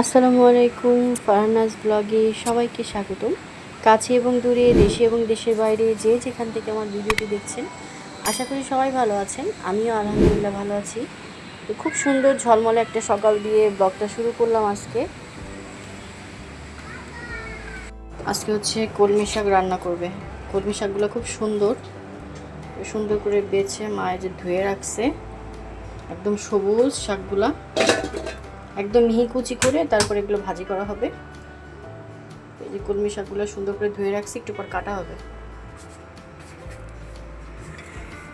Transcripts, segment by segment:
আসসালামু আলাইকুম, ফারহানাজ ব্লগে সবাইকে স্বাগতম। কাছে এবং দূরে, দেশে এবং দেশের বাইরে যে যেখান থেকে আমার ভিডিওটি দেখছেন, আশা করি সবাই ভালো আছেন। আমিও আলহামদুলিল্লাহ ভালো আছি। তো খুব সুন্দর ঝলমলে একটা সকাল দিয়ে ব্লগটা শুরু করলাম আজকে। আজকে হচ্ছে কলমি শাক রান্না করবে। কলমি শাকগুলো খুব সুন্দর। সুন্দর করে বেছে মায়ে যে ধুয়ে রাখছে, একদম সবুজ শাকগুলা। একদম মিহি কুচি করে তারপরে এগুলো ভাজি করা হবে। এই যে কলমি শাকগুলো সুন্দর করে ধুয়ে রাখছি, একটু পর কাটা হবে।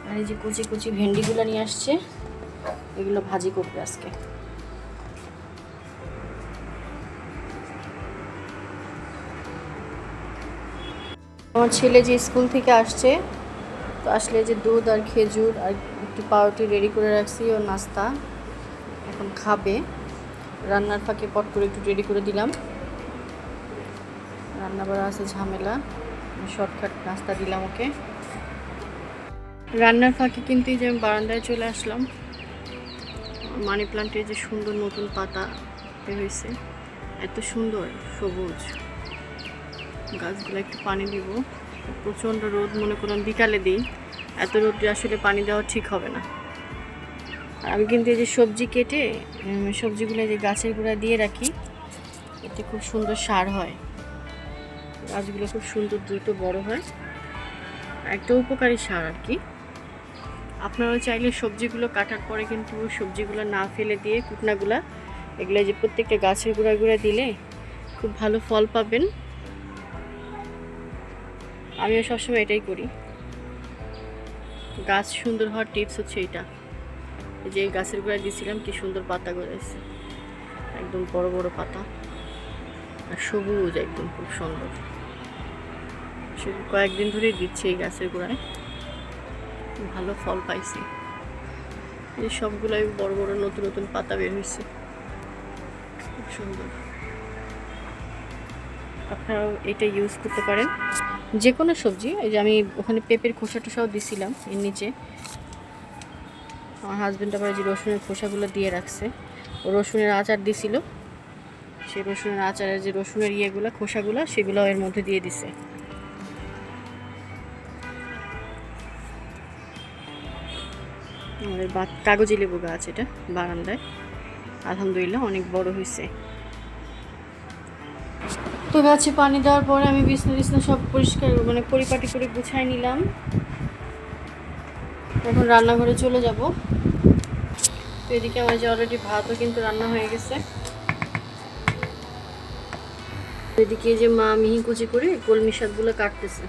আর এই যে কুচি কুচি ভেন্ডিগুলো নিয়ে আসছে, এগুলো ভাজি করবে আজকে। আমার ছেলে যে স্কুল থেকে আসছে, তো আসলে যে দুধ আর খেজুর আর একটু পাউরুটি রেডি করে রাখছি, ও নাস্তা এখন খাবে। রান্নার ফাঁকে পট করে একটু রেডি করে দিলাম। রান্না বাড়া আছে ঝামেলা। শর্টকাট নাস্তা দিলাম ওকে। রান্নার ফাঁকে কিন্তু যে আমি বারান্দায় চলে আসলাম। মানি প্লান্টের যে সুন্দর নতুন পাতা হয়েছে। এত সুন্দর, সবুজ। গাছগুলো একটু পানি দিব। প্রচণ্ড রোদ, মনে করুন বিকালে দিই। এত রোদে আসলে পানি দেওয়া ঠিক হবে না। আমি কিন্তু এই যে সবজি কেটে সবজিগুলো যে গাছের গোড়া দিয়ে রাখি। এতে খুব সুন্দর সার হয়। গাছগুলো খুব সুন্দর দ্রুত বড় হয়। একটা উপকারী সার আর কি। আপনারা চাইলে সবজিগুলো কাটার পরে কিন্তু সবজিগুলো না ফেলে দিয়ে কুটনাগুলা, এগুলো যে প্রত্যেকটা গাছের গোড়া গোড়া দিলে খুব ভালো ফল পাবেন। আমিও সবসময় এটাই করি। গাছ সুন্দর হওয়ার টিপস হচ্ছে এটা এই যে গাছের গোড়ায় দিয়েছিলাম, কি সুন্দর পাতা গড়েছে একদম বড় বড় পাতা। আর সবুজ একদম, খুব সুন্দর। কয়েকদিন ধরেই দিচ্ছে এই গাছের গোড়ায়। ভালো ফল পাইছি। এই সবগুলাই বড় বড় নতুন নতুন পাতা বের হয়েছে খুব সুন্দর। আপনারাও এটা ইউজ করতে পারেন। যে কোনো সবজি, এই যে আমি ওখানে পেঁপের খোসা টোসাও দিছিলাম, এর নিচে। আমার হাজব্যান্ড আবার যে রসুনের খোসাগুলো দিয়ে রাখছে, ও রসুনের আচার দিছিল। সেই রসুনের আচারের যে রসুনের ইয়েগুলো, খোসাগুলো, সেগুলো এর মধ্যে দিয়ে দিছে। আমাদের কাগজি লেবু গাছ এটা, বারান্দায়। আলহামদুলিল্লাহ অনেক বড় হয়েছে তো গাছে পানি দেওয়ার পরে আমি বিছনা টিছনা সব পরিষ্কার মানে পরিপাটি করে গুছাই নিলাম। এখন রান্নাঘরে চলে যাব। তো এদিকে আমার যে অলরেডি ভাতও কিন্তু রান্না হয়ে গেছে। এদিকে যে মা মিহি কুচি করে কলমি শাকগুলো কাটতেছে।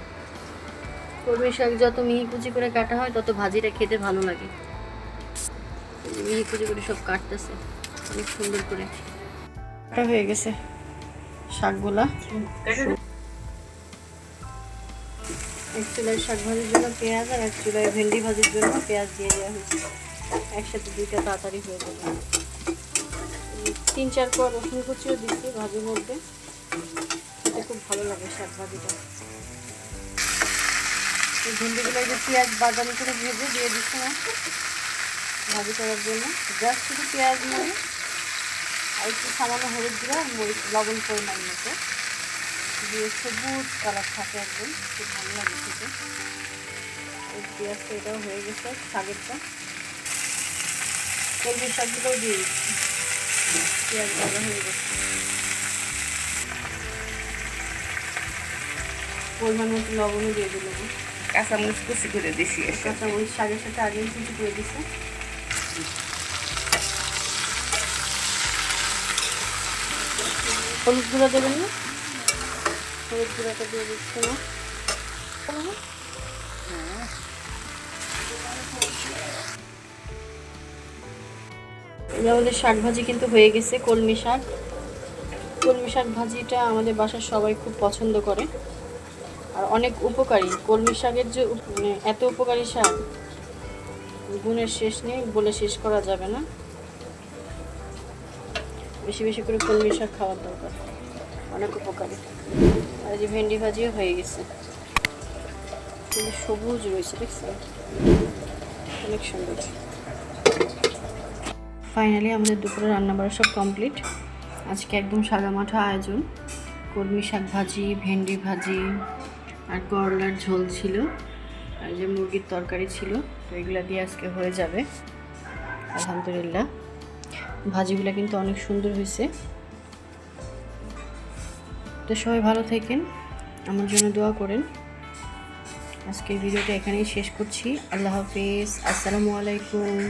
কলমি শাক যত মিহি কুচি করে কাটা হয়, তত ভাজিটা খেতে ভালো লাগে। মিহি কুচি করে সব কাটতেছে, অনেক সুন্দর করে। কাটা হয়ে গেছে শাকগুলা। এক চুলায় শাক ভাজির জন্য পেঁয়াজ আর এক চুলায় ভেন্ডি ভাজির জন্য পেঁয়াজ দিয়ে দেওয়া হয়েছে। একসাথে দুইটা তাড়াতাড়ি হয়ে যাবে। তিন চার পর রসুন কুচিও দিচ্ছি ভাজির মধ্যে। এটা খুব ভালো লাগে শাক ভাজিটা। এই ভেন্ডিগুলো যে পেঁয়াজ বাদামি করে ভেজে দিয়ে দিচ্ছি না। ভাজি করার জন্য। জাস্ট শুধু পেঁয়াজ মানে আর একটু সামান্য হলুদ মরিচ, লবণ পরিমাণ মতো। দিয়ে সবুজ কালার থাকে একদম খুব ভালো লাগে খেতে। এই পেঁয়াজটা এটাও হয়ে গেছে শাকেরটা। কলমি শাকগুলোও দিয়ে পেঁয়াজ ভাজা হয়ে গেছে। পরিমাণ মতো লবণও দিয়ে দিলাম। কাঁচামরিচ কুচি করে দিছি কাঁচামরিচ শাকের সাথে আগেই কিছু করে দিছে। হলুদ গুঁড়ো দেবেন না? হলুদ গুঁড়োটা দিয়ে দিচ্ছে না। আমাদের শাক ভাজি কিন্তু হয়ে গেছে, কলমি শাক। কলমি শাক ভাজিটা আমাদের বাসার সবাই খুব পছন্দ করে। আর অনেক উপকারী। কলমি শাকের যে মানে এত উপকারী শাক, গুণের শেষ নেই বলে শেষ করা যাবে না। বেশি বেশি করে কলমি শাক খাওয়ার দরকার। অনেক উপকারী। আর যে ভেন্ডি ভাজিও হয়ে গেছে। কিন্তু সবুজ রয়েছে, দেখছেন? অনেক সুন্দর। ফাইনালি আমাদের দুপুরে রান্না বাড়া সব কমপ্লিট আজকে একদম সাদামাঠা আয়োজন। কলমি শাক ভাজি, ভেন্ডি ভাজি, আর করলার ঝোল ছিল, আর যে মুরগির তরকারি ছিল, তো এগুলো দিয়ে আজকে হয়ে যাবে। আলহামদুলিল্লাহ। ভাজিগুলো কিন্তু অনেক সুন্দর হয়েছে। তো সবাই ভালো থাকেন। আমার জন্য দোয়া করেন। আজকের ভিডিওটা এখানেই শেষ করছি। আল্লাহ হাফিজ। আসসালামু আলাইকুম।